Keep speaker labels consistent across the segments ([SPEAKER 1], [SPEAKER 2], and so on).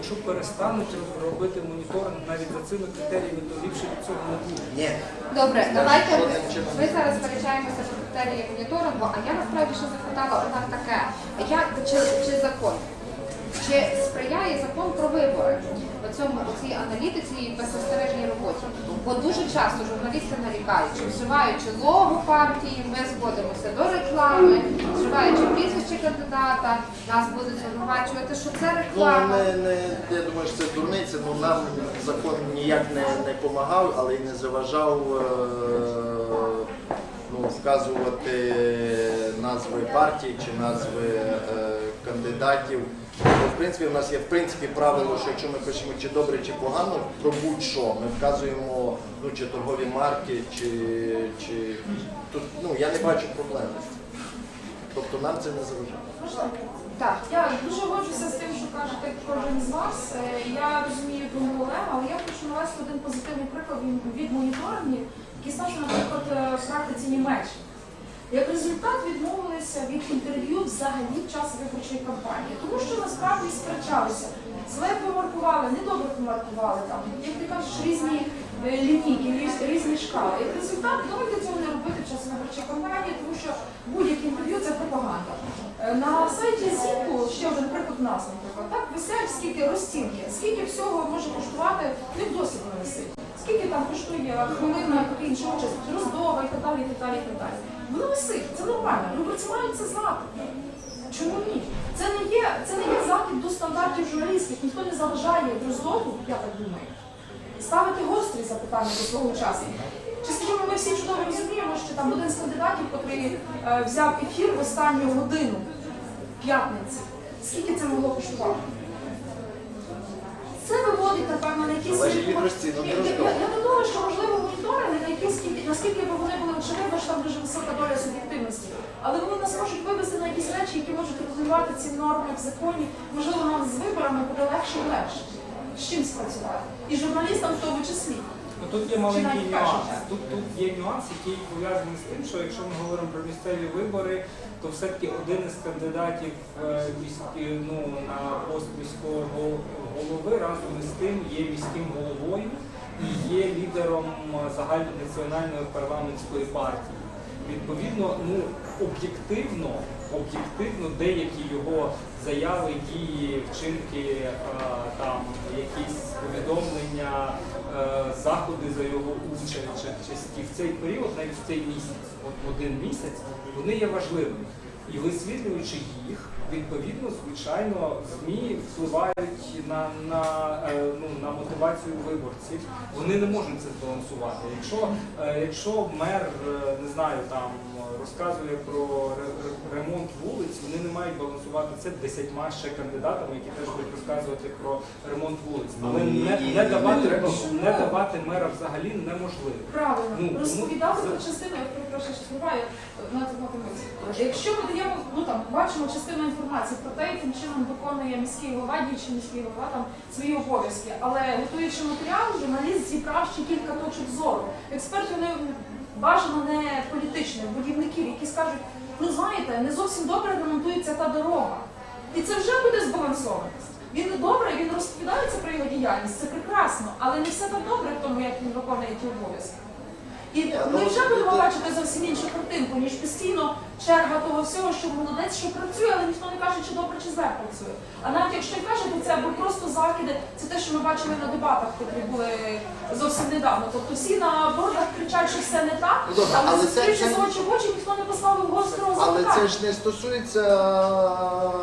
[SPEAKER 1] якщо перестануть робити моніторинг навіть за цими критеріями, то ліпше від цього не буде.
[SPEAKER 2] Ні.
[SPEAKER 3] Добре, давайте ми зараз сперечаємося про критерії моніторингу, а я насправді ще запитала одна таке, як чи, чи закон? Чи сприяє закон про вибори цьому у цій аналітиці і беззастережній роботі? Бо дуже часто журналісти нарікають, що вживаючи лого партії, ми зводимося до реклами, вживаючи прізвище кандидата, нас будуть звинувачувати, що це
[SPEAKER 2] Ну,
[SPEAKER 3] реклама.
[SPEAKER 2] не, не, я думаю, що це дурниця, ну нам закон ніяк не, не помагав, але й не заважав е, ну, вказувати назви партій чи назви е, кандидатів. Ну, в принципі, у нас є в принципі правило, що якщо ми пишемо чи добре, чи погано, про будь-що, ми вказуємо ну, чи торгові марки, чи, чи тут ну я не бачу проблеми. Тобто нам це не заважає.
[SPEAKER 3] Так.
[SPEAKER 4] Я дуже годжуся з тим, що кажете кожен з вас. Е, Я розумію думку Олега, але я хочу навести один позитивний приклад від моніторингів, який стався, наприклад, е, в практиці Німеччини. Як результат відмовилися від інтерв'ю взагалі в час виборчої кампанії, тому що насправді сперечалися. Зле помаркували, недобре помаркували там, як ти кажеш, різні е, лінійки, різні шкали. Як результат, давайте цього не робити в час виборчої кампанії, тому що будь-яке інтерв'ю це пропаганда. Е, На сайті ЗІКу, ще один приклад нас, наприклад, так висять скільки розцінки, скільки всього може коштувати, не досить висить. Скільки там коштує хвилина, інша участь, роздова і так далі, і так далі, і так далі. Воно висить, це нормально. Виборці мають це знати. Чому ні? Це не є, це не є захід до стандартів журналістів. Ніхто не заважає Дроздову, я так думаю, ставити гострі запитання до свого учасника. Чи скажімо, ми всі чудово розуміємо, що там один з кандидатів, який е, взяв ефір в останню годину п'ятниці. Скільки це могло коштувати? Це виводить, напевно, на якісь...
[SPEAKER 2] Від розцінок
[SPEAKER 4] Я- я-
[SPEAKER 2] Дроздова.
[SPEAKER 4] Я не думаю, що можливо моніторинги, на якісь наскільки б вони були очевидно, що там дуже висока доля суб'єктивності. Але вони нас можуть вивести на якісь речі, які можуть регулювати ці норми в законі. Можливо, нам з виборами буде легше і легше. З чим спрацювати? І журналістам в тому числі.
[SPEAKER 1] Ну, тут є маленький нюанс. Тут, тут є нюанс, який пов'язаний з тим, що якщо ми говоримо про місцеві вибори, то все-таки один із кандидатів е, ну, на пост міського голови разом із тим є міським головою і є лідером загальнонаціональної парламентської партії. Відповідно, ну об'єктивно, об'єктивно деякі його заяви, дії, вчинки, е, там якісь повідомлення, е, заходи за його участь чи, в цей період, навіть в цей місяць, от один місяць, вони є важливими. І висвітлюючи їх, відповідно, звичайно, ЗМІ впливають на, на, е, ну, на мотивацію виборців. Вони не можуть це збалансувати. Якщо, е, якщо мер, е, не знаю, там розказує про ре- ре- ремонт вулиць, вони не мають балансувати це десятьма ще кандидатами, які теж будуть розказувати про ремонт вулиць. Але
[SPEAKER 2] Ну,
[SPEAKER 1] не, не давати не давати мера взагалі неможливо.
[SPEAKER 4] Правильно,
[SPEAKER 1] Ну,
[SPEAKER 4] розповідати
[SPEAKER 1] це-
[SPEAKER 4] про частину, я перепрошую, що триває на цьому Якщо ми даємо, ну там бачимо частину інформації про те, яким чином виконує міський голова, діючий міський голова там свої обов'язки, але готуючи матеріал, журналіст зібрав ще кілька точок зору. Експерти вони бажано не політичних будівників, які скажуть, ну знаєте, не зовсім добре ремонтується та дорога. І це вже буде збалансованість. Він добре, він розповідається про його діяльність, це прекрасно, але не все так добре в тому, як він виконує ті обов'язки. І
[SPEAKER 2] ну,
[SPEAKER 4] ми вже будемо бачити зовсім іншу картинку, ніж постійно черга того всього, що молодець, що працює, але ніхто не каже, чи добре, чи зле працює. А навіть якщо і кажете це, або просто закиди, це те, що ми бачили на дебатах, які були зовсім недавно. Тобто всі на бордах кричать, що все не так,
[SPEAKER 2] Ну, добре,
[SPEAKER 4] але
[SPEAKER 2] це- це-
[SPEAKER 4] з очі в очі, ніхто не поставив гострого
[SPEAKER 2] Але це ж не стосується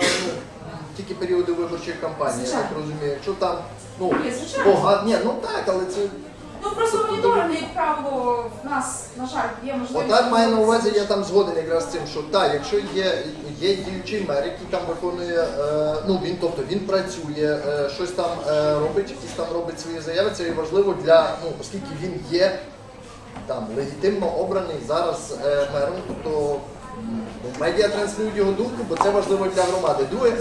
[SPEAKER 2] ну, тільки періоду виборчої кампанії, я так розумію. Якщо там ну
[SPEAKER 4] Ні, звичайно.
[SPEAKER 2] ні, ну так, але це
[SPEAKER 4] Ну просто моніторинги, як правило, в нас, на жаль, є можливість.
[SPEAKER 2] отак має на увазі, я там згоден якраз з цим, що так, якщо є, є діючий мер, який там виконує, е, ну він, тобто він працює, е, щось там е, робить, якісь там робить свої заяви, це і важливо для, ну оскільки він є там легітимно обраний зараз е, мером, то медіа транслюють його думку, бо це важливо для громади. Друге,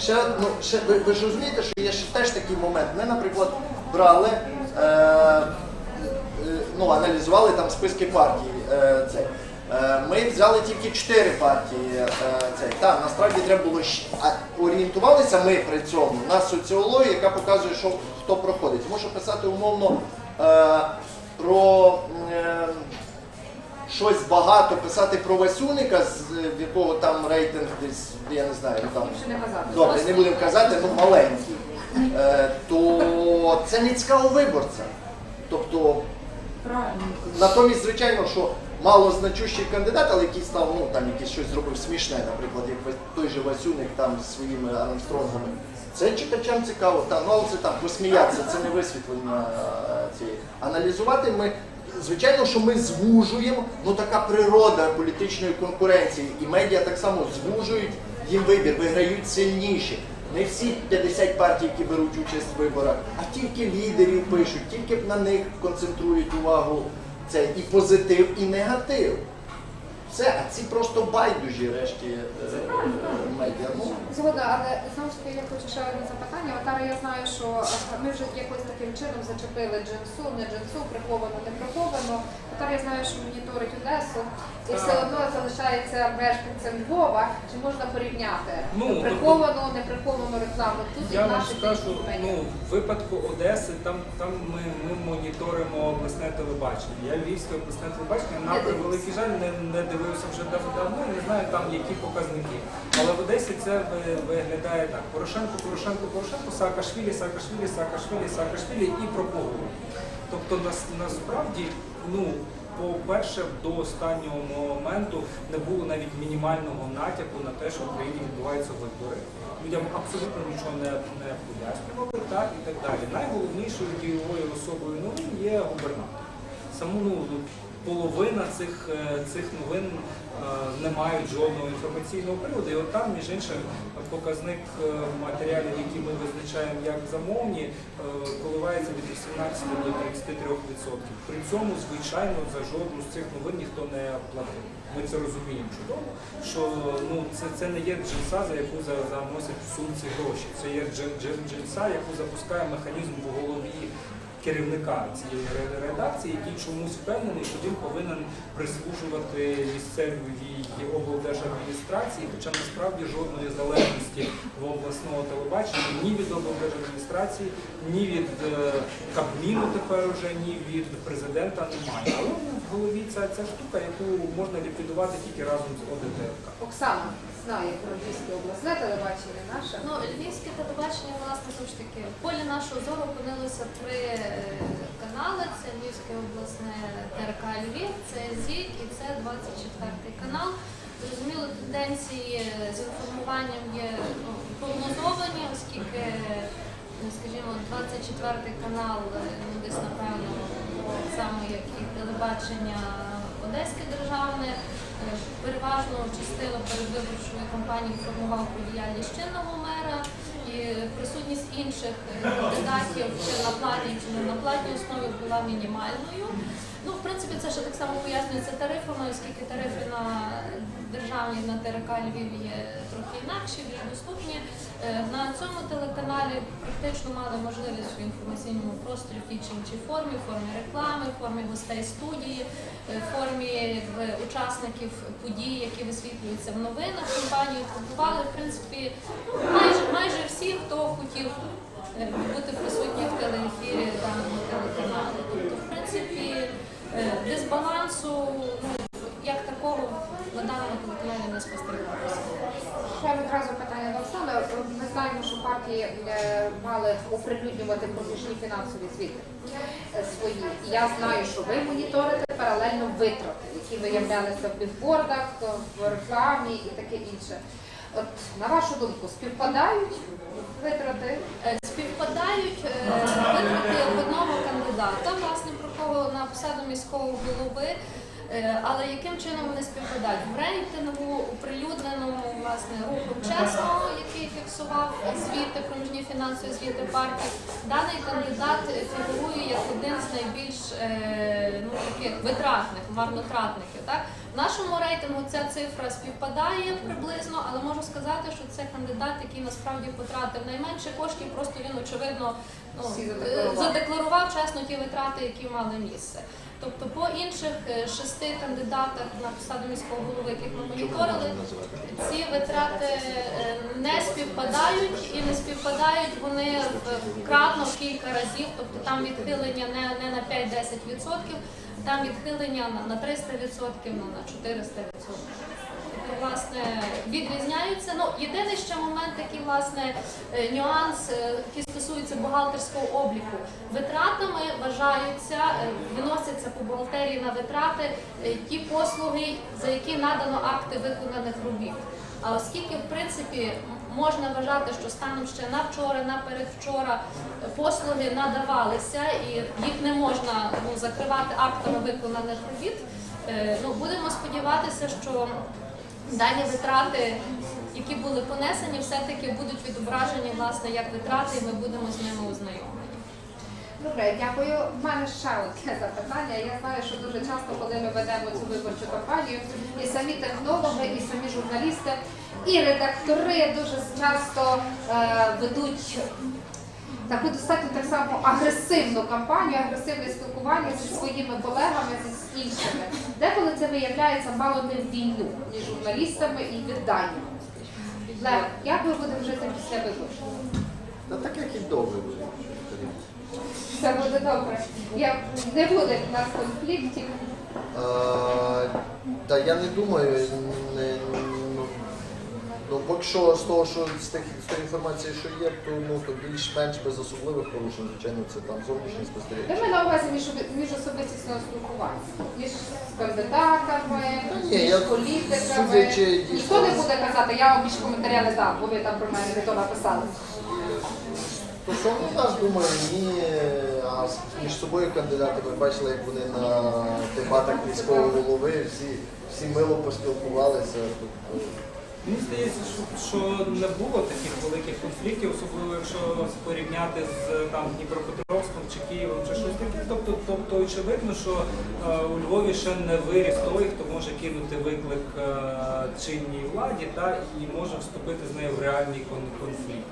[SPEAKER 2] ще, ну, ще ви, ви ж розумієте, що є ще теж такий момент. Ми, наприклад, брали, е, е, ну, аналізували там списки партій. Е, цей. Е, Ми взяли тільки чотири партії. е. Так, насправді треба було а орієнтувалися ми при цьому на соціологію, яка показує, що хто проходить. Що писати умовно е, про е, щось багато, писати про Васюника, з в якого там рейтинг десь, я не знаю, ну, там
[SPEAKER 3] Ліпше не казати.
[SPEAKER 2] добре, не будемо казати, ну маленький, е, то це не цікаво виборцям. Тобто
[SPEAKER 4] Правильно.
[SPEAKER 2] Натомість, звичайно, що мало значущий кандидат, але який став, ну там якийсь щось зробив смішне, наприклад, як Ва- той же Васюник там зі своїми Армстронгами. Це читачам цікаво, та, ну але це там посміятися, це не висвітлення е, цієї. Аналізувати ми, звичайно, що ми звужуємо, ну така природа політичної конкуренції, і медіа так само звужують їм вибір, виграють сильніші. Не всі 50 партій, які беруть участь в виборах, а тільки лідерів пишуть, тільки на них концентрують увагу це і позитив, і негатив. Все, а ці просто байдужі решті е,
[SPEAKER 3] Згодна, але знову ж таки я хочу ще одне запитання. Отара, я знаю, що е, ми вже якось таким чином зачепили джинсу, не джинсу, приховано, не приховано. Отара, я знаю, що моніторить Одесу, і все одно залишається мешканцем Львова. Чи можна порівняти
[SPEAKER 1] Ну,
[SPEAKER 3] приховану, не приховану рекламу тут
[SPEAKER 1] Я вам скажу, ну, в випадку Одеси, там, там ми, ми моніторимо обласне телебачення. Я львівське обласне телебачення, на
[SPEAKER 3] Не
[SPEAKER 1] превеликий жаль, не, не дивився вже дав- давно, не знаю там які показники. Але в Одесі це виглядає так. Порошенко, Порошенко, Порошенко, Саакашвілі, Саакашвілі, Саакашвілі, Саакашвілі і про. Тобто насправді, ну, по-перше, до останнього моменту не було навіть мінімального натяку на те, що в Україні відбуваються вибори. Людям абсолютно нічого не, не пояснювали, так і так далі. Найголовнішою дієвою особою новин є губернатор. Саму ну, половина цих, е, цих новин е, не мають жодного інформаційного приводу. І от там, між іншим, показник е, матеріалів, які ми визначаємо як замовні, коливається від 18 до 33%. При цьому, звичайно, за жодну з цих новин ніхто не платив. Ми це розуміємо чудово, що ну, це, це не є джинса, за яку заносять в сумці гроші. Це є джин- джин- джинса, яку запускає механізм в голові керівника цієї редакції, який чомусь впевнений, що він повинен прислужувати місцевій облдержадміністрації, хоча насправді жодної залежності в обласного телебачення ні від облдержадміністрації, ні від е, Кабміну тепер уже, ні від президента немає. Але в голові ця, ця штука, яку можна ліквідувати тільки разом з ОДТРК.
[SPEAKER 3] Оксана знає про Львівське обласне телебачення наше.
[SPEAKER 5] Ну, львівське телебачення, знову ж таки, полі нашого зору опинилося три е, канали: це Львівське обласне ТРК Львів, це ЗІК і це 24 канал. Зрозуміло, тенденції з інформуванням є ну, прогнозовані, оскільки, ну, скажімо, 24 канал е, ну, десь напевно само, як і телебачення Одеське державне. Е, Переважно частину передвиборчої кампанії формував про діяльність чинного мера присутність інших е, кандидатів чи на платній, чи не на платній основі була мінімальною. Ну, в принципі, це ще так само пояснюється тарифами, оскільки тарифи на державній на ТРК Львів є трохи інакші, більш доступні. Е, На цьому телеканалі практично мали можливість в інформаційному просторі в тій чи іншій формі, формі реклами, формі гостей студії, е, формі учасників подій, які висвітлюються в новинах компанії, побували в принципі ну, майже майже всі, хто хотів е, бути присутні в телеефірі даного телеканалу. Тобто, в принципі, е, дисбалансу ну, як такого на даному телеканалі не спостерігалося.
[SPEAKER 3] Ще відразу питання до Оксани. Ми знаємо, що партії е, мали оприлюднювати проміжні фінансові звіти е, свої. Я знаю, що ви моніторите паралельно витрати, які виявлялися в бігбордах, в рекламі і таке інше. От на вашу думку, співпадають витрати?
[SPEAKER 5] Е, Співпадають е, витрати одного кандидата, власне, про кого на посаду міського голови. Е, Але яким чином вони співпадають? В рейтингу оприлюдненому власне рухом чесного, який фіксував звіти, проміжні фінансові звіти партії, даний кандидат фігурує як один з найбільш ну, таких витратних, марнотратників. Так? В нашому рейтингу ця цифра співпадає приблизно, але можу сказати, що це кандидат, який насправді потратив найменше коштів, просто він очевидно ну, е, задекларував чесно ті витрати, які мали місце. Тобто по інших е, шести кандидатах на посаду міського голови, яких ми моніторили, ці витрати е, не співпадають і не співпадають вони в- кратно в кілька разів. Тобто там відхилення не, не на 5-10%, там відхилення на, на 300%, на, на 400%. Тобто, власне, відрізняються. Ну, єдиний ще момент такий, власне, е, нюанс, е, який стосується бухгалтерського обліку. Витратами вважаються, е, виносяться по бухгалтерії на витрати ті послуги, за які надано акти виконаних робіт. А оскільки, в принципі, можна вважати, що станом ще на вчора, на передвчора е, послуги надавалися і їх не можна ну, закривати актами виконаних робіт, е, ну, будемо сподіватися, що дані витрати, які були понесені, все-таки будуть відображені власне як витрати, і ми будемо з ними ознайомлені.
[SPEAKER 3] Добре, дякую. У мене ще одне запитання. Я знаю, що дуже часто, коли ми ведемо цю виборчу кампанію, і самі технологи, і самі журналісти, і редактори дуже часто е, ведуть таку достатньо так само агресивну кампанію, агресивне спілкування зі своїми колегами, зі іншими. Деколи це виявляється мало не в війну між журналістами і виданнями. Лев, як ми будемо жити після виборів?
[SPEAKER 2] Та так як і до виборів.
[SPEAKER 3] Все буде добре. Я не буде в нас конфліктів.
[SPEAKER 2] Е, Та я не думаю, не, ну, поки що з того, що з тих з тої інформації, що є, то ну то більш-менш без особливих порушень, звичайно, це там зовнішні
[SPEAKER 3] Де ми на увазі між, між особистісного спілкування? Між кандидатами,
[SPEAKER 2] Ні,
[SPEAKER 3] між
[SPEAKER 2] я
[SPEAKER 3] політиками.
[SPEAKER 2] судячи
[SPEAKER 3] Ніхто не буде казати, я вам більше коментаря не дам, бо ви там про мене не то написали.
[SPEAKER 2] Стосовно нас, думаю, ні, а з- між собою кандидати, ви бачили, як вони на дебатах міського голови, всі, всі мило поспілкувалися. Тобто,
[SPEAKER 1] Мені здається, що, не було таких великих конфліктів, особливо якщо порівняти з там Дніпропетровськом чи Києвом чи щось таке. Тобто, тобто очевидно, що е, у Львові ще не виріс той, хто може кинути виклик е, чинній владі та і може вступити з нею в реальний кон- конфлікт.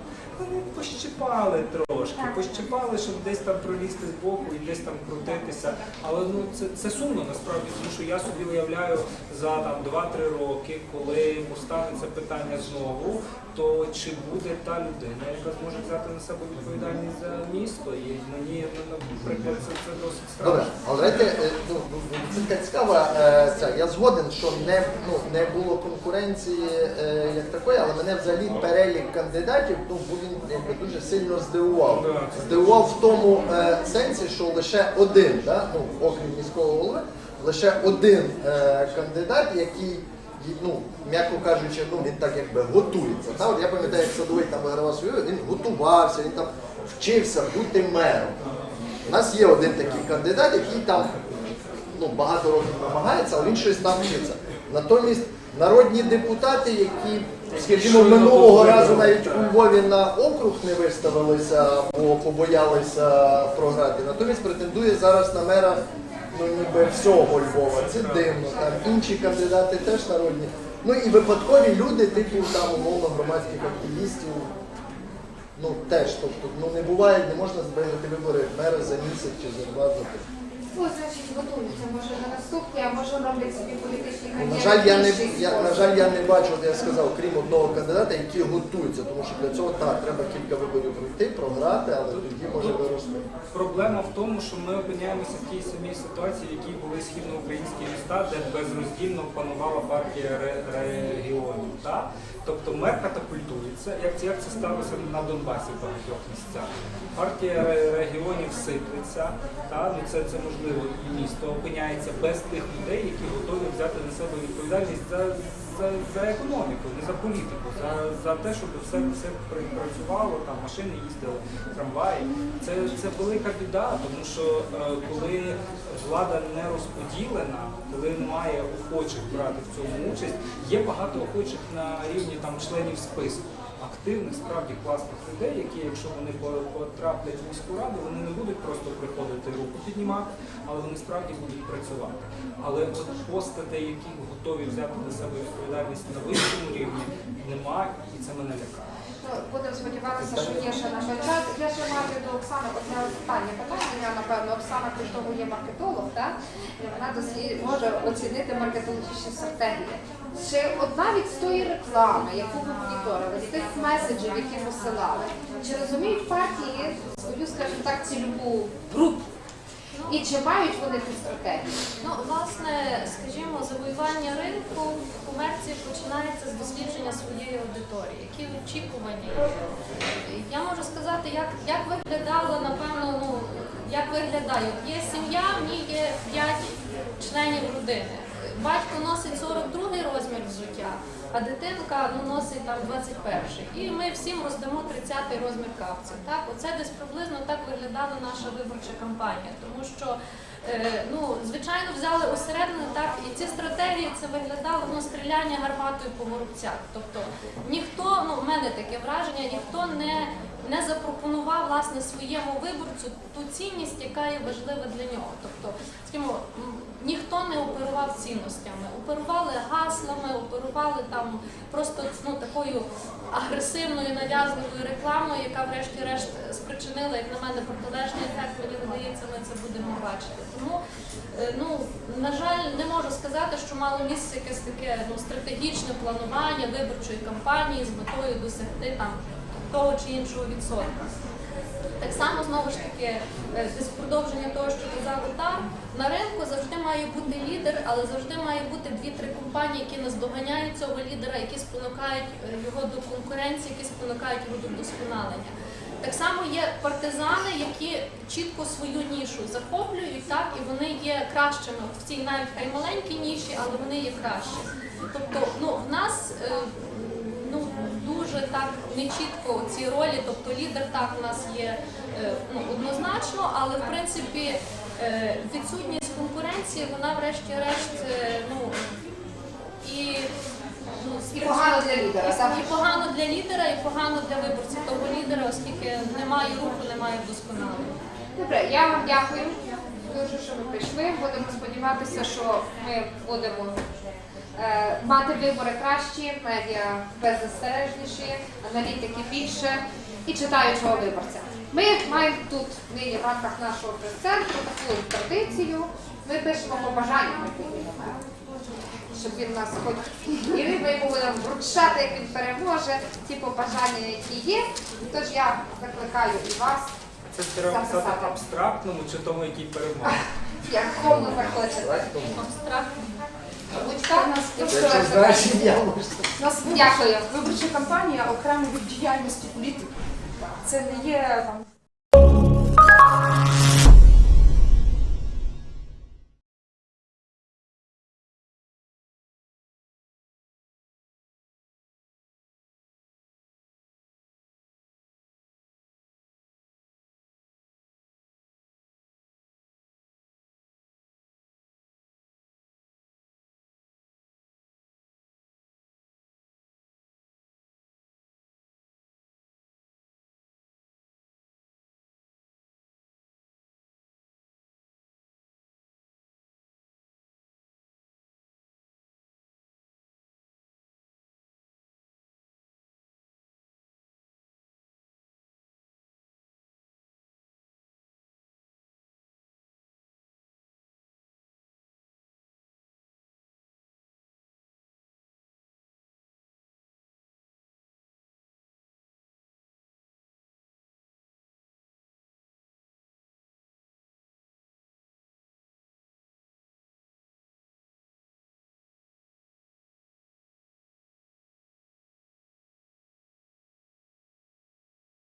[SPEAKER 1] Вони пощипали трошки, пощипали, щоб десь там пролізти з боку і десь там крутитися. Але ну це, це сумно насправді, тому що я собі уявляю за там 2-3 роки, коли поставиться питання знову, то чи буде та людина, яка зможе взяти на себе відповідальність за місто? І мені ну, наприклад, це, це досить
[SPEAKER 2] Добре,
[SPEAKER 1] страшно.
[SPEAKER 2] але давайте е, ну, ну, це така цікава е, ця. Я згоден, що не, ну, не було конкуренції е, як такої, але мене взагалі перелік кандидатів ну, був він якби дуже сильно здивував. Здивував в тому е, сенсі, що лише один, да, ну, окрім міського голови, лише один е, кандидат, який. Ну, м'яко кажучи, ну він так якби готується. Та? От я пам'ятаю, як садовий там вигравав свою, він готувався, він там вчився бути мером. У нас є один такий кандидат, який там ну, багато років намагається, але він щось там вчиться. Натомість народні депутати, які, скажімо, минулого разу навіть у Львові на округ не виставилися, бо побоялися програти. Натомість претендує зараз на мера ну, ніби всього Львова. Це дивно. Там інші кандидати теж народні. Ну і випадкові люди, типу там умовно громадських активістів. Ну теж, тобто, ну не буває, не можна збирати вибори мера за місяць чи за два за три.
[SPEAKER 3] Значить, готуються, може на наступні, а може роблять собі політичні.
[SPEAKER 2] На жаль, я не я, на жаль, я не бачу, от я сказав, крім одного кандидата, які готуються, тому що для цього так треба кілька виборів пройти, програти, але тоді може вирости.
[SPEAKER 1] Проблема в тому, що ми опиняємося в тій самій ситуації, в якій були східноукраїнські міста, де безроздільно панувала партія ре- регіонів. Та? Тобто мер катапультується, як, це- як це сталося на Донбасі в багатьох місцях. Партія ре- регіонів сиплеться, та? Ну, це, це можливо і місто опиняється без тих людей, які готові взяти на себе відповідальність за, за, за економіку, не за політику, за, за те, щоб все, все працювало, там машини їздили, трамваї. Це, це велика біда, тому що е, коли влада не розподілена, коли немає охочих брати в цьому участь, є багато охочих на рівні там членів списку. Активних, справді класних людей, які, якщо вони по- потраплять в міську раду, вони не будуть просто приходити руку піднімати, але вони справді будуть працювати. Але постатей, які готові взяти на себе відповідальність на вищому рівні, немає, і це мене лякає.
[SPEAKER 3] Будемо сподіватися, що є ще на той час. Я ще маю до Оксани одне останнє питання. Я напевно Оксана крім того є маркетолог, так? І вона дослід може оцінити маркетологічні стратегії. Чи от навіть з тої реклами, яку ви моніторили, з тих меседжів, які посилали, чи розуміють партії свою, скажімо так, цільову групу? І чи мають вони ці стратегії?
[SPEAKER 5] Ну, власне, скажімо, завоювання ринку в комерції починається з дослідження своєї аудиторії, які очікування. Я можу сказати, як, як виглядало, напевно, ну, як виглядає. Є сім'я, в ній є 5 членів родини. Батько носить 42 розмір взуття, а дитинка ну, носить там 21. І ми всім роздамо 30 розмір капців. Так, оце десь приблизно так виглядала наша виборча кампанія, тому що е, ну, звичайно взяли усередину так, і ці стратегії це виглядало ну, стріляння гарматою по горобцях. Тобто ніхто, ну в мене таке враження, ніхто не, не запропонував власне своєму виборцю ту цінність, яка є важлива для нього. Тобто, скажімо, ніхто не оперував цінностями, оперували гаслами, оперували там просто ну, такою агресивною нав'язливою рекламою, яка врешті-решт спричинила, як на мене, протилежний ефект. Мені здається, ми це будемо бачити. Тому, е, ну на жаль, не можу сказати, що мало місце якесь таке ну, стратегічне планування виборчої кампанії з метою досягти там того чи іншого відсотка. Так само знову ж таки, е, десь продовження того, що казав Отар, на ринку завжди має бути лідер, але завжди має бути дві-три компанії, які наздоганяють цього лідера, які спонукають е, його до конкуренції, які спонукають його до вдосконалення. Так само є партизани, які чітко свою нішу захоплюють, так і вони є кращими в цій навіть хай маленькій ніші, але вони є кращі. Тобто, ну в нас е, дуже так нечітко ці ролі, тобто лідер так у нас є е, ну, однозначно, але в принципі е, відсутність конкуренції, вона врешті-решт, е, ну і ну,
[SPEAKER 3] І погано для лідера,
[SPEAKER 5] І,
[SPEAKER 3] так?
[SPEAKER 5] і погано для лідера, і погано для виборців того лідера, оскільки немає руху, немає вдосконалення.
[SPEAKER 3] Добре, я вам дякую дуже, що ви прийшли. Будемо сподіватися, що ми будемо мати вибори кращі, медіа беззастережніші, аналітики більше і читаючого виборця. Ми маємо тут нині в рамках нашого прес-центру таку традицію. Ми пишемо побажання майбутньому. Щоб він нас хоч і ми будемо вручати, як він переможе, ті побажання, які є. Тож я закликаю і вас.
[SPEAKER 1] Це треба писати абстрактному чи тому, який переможе.
[SPEAKER 3] Як кому захочете.
[SPEAKER 5] Абстрактно.
[SPEAKER 3] Будь-ка нас
[SPEAKER 2] Якщо знаєш ім'я, можна.
[SPEAKER 4] У нас
[SPEAKER 3] Дякую.
[SPEAKER 4] виборча кампанія окремо від діяльності політики. Це не є там